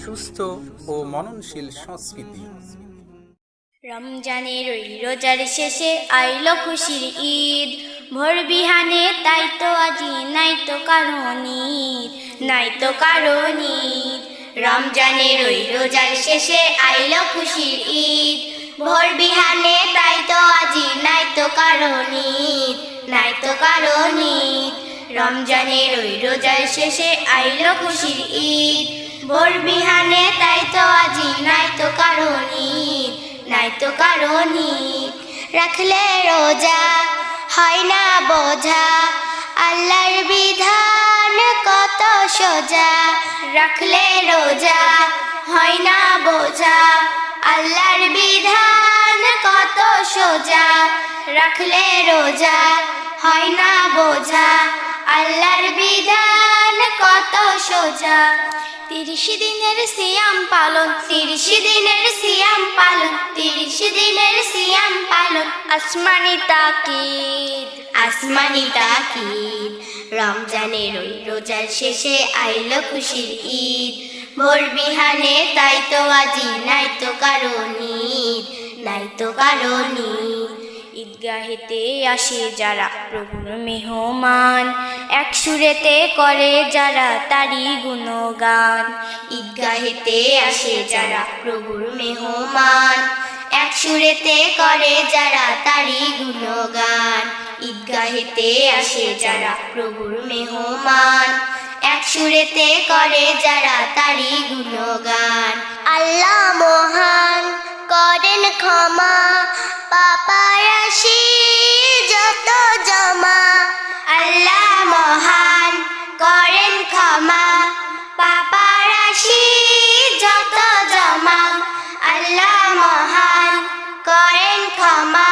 সুস্থ ও মননশীল সংস্কৃতি। রমজানের ওই রোজার শেষে আইল খুশির ঈদ। ভোর বিহানে তাই তো আজি নাই তো কারণ ঈদ নাই তো কারণ ঈদ রমজানের ওই রোজার শেষে আইল খুশির ঈদ। ভোর বিহানে নাই তো কারণ রমজানের ওই রোজার শেষে আইলো খুশির ঈদ। ভোর বিহানে তাই তো আজি নাই তো কারণ নাই তো কারণ রাখলে রোজা, হয় না বোঝা? আল্লাহর বিধান কত সোজা? রাখলে রোজা, হয় না বোঝা? আল্লাহর বিধান কত সোজা? রাখলে রোজা হয় না বোঝা। আল্লাহর বিধান কত সোজা। তিরিশ দিনের সিয়াম পালন, তিরিশ দিনের সিয়াম পালন, তিরিশ দিনের সিয়াম পালন। আসমানি তাকিদ আসমানি তাকিদ। রমজানের ওই রোজার শেষে আইলো খুশির ঈদ। ভোর বিহানে তাই তো আজি, নাই তো কারণ ঈদ নাই তো কারণ ঈদ ঈদগাহেতে আসে যারা। প্রভুর মেহমান এক সুরেতে করে যারা তারি গুণগান। ঈদগাহেতে আসে যারা প্রভুর মেহমান এক সুরেতে করে যারা তারি গুণগান। ঈদগাহেতে আসে যারা প্রভুর মেহমান এক সুরেতে করে যারা তারি গুণগান। আল্লাহ মহান করেন ক্ষমা পাপারাশি যত জমা। আল্লাহ মহান করেন ক্ষমা। পাপারাশি যত জমা। আল্লাহ মহান করেন ক্ষমা।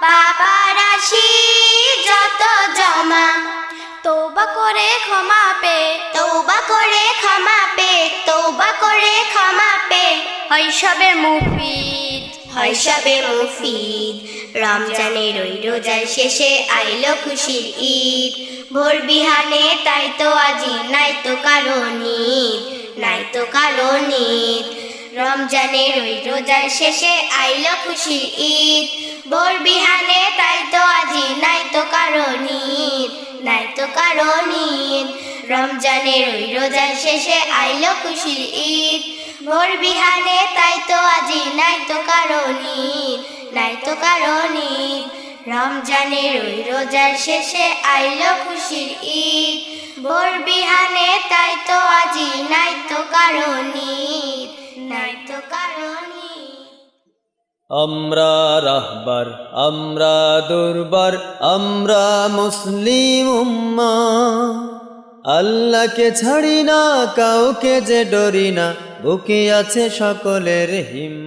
পাপারাশি যত জমা। তৌবা করে ক্ষমা পে তৌবা করে ক্ষমা পে তৌবা করে ক্ষমা পে। হৈসবে মুফিদ হৈসবে মুফিদ। রমজানের ওই রোজার শেষে আইলো খুশির ঈদ। ভোর বিহানে, তাই তো আজি নাই তো কারণ ঈদ নাই তো কারণ ঈদ রমজানের ওই রোজার শেষে আইলো খুশির ঈদ। ভোর বিহানে, তাই তো আজি নাই তো কারণ ঈদ নাই তো কারণ ঈদ রমজানের ওই রোজার শেষে আইলো খুশির ঈদ। ভোর বিহানে তাই তো আজি নাই তো কারণ, নাই তো কারণ। রমজানের ওই রোজার শেষে আইলো খুশির ঈদ। ভোর বিহানে তাই তো আজি নাই তো কারণ, নাই তো কারণ। আমরা রাহবার, আমরা দুর্বার, আমরা মুসলিম উম্মা। আল্লাহকে ছাড়ি না কাউকে যে ডরি না বুকে আছে সকলের হিম্মা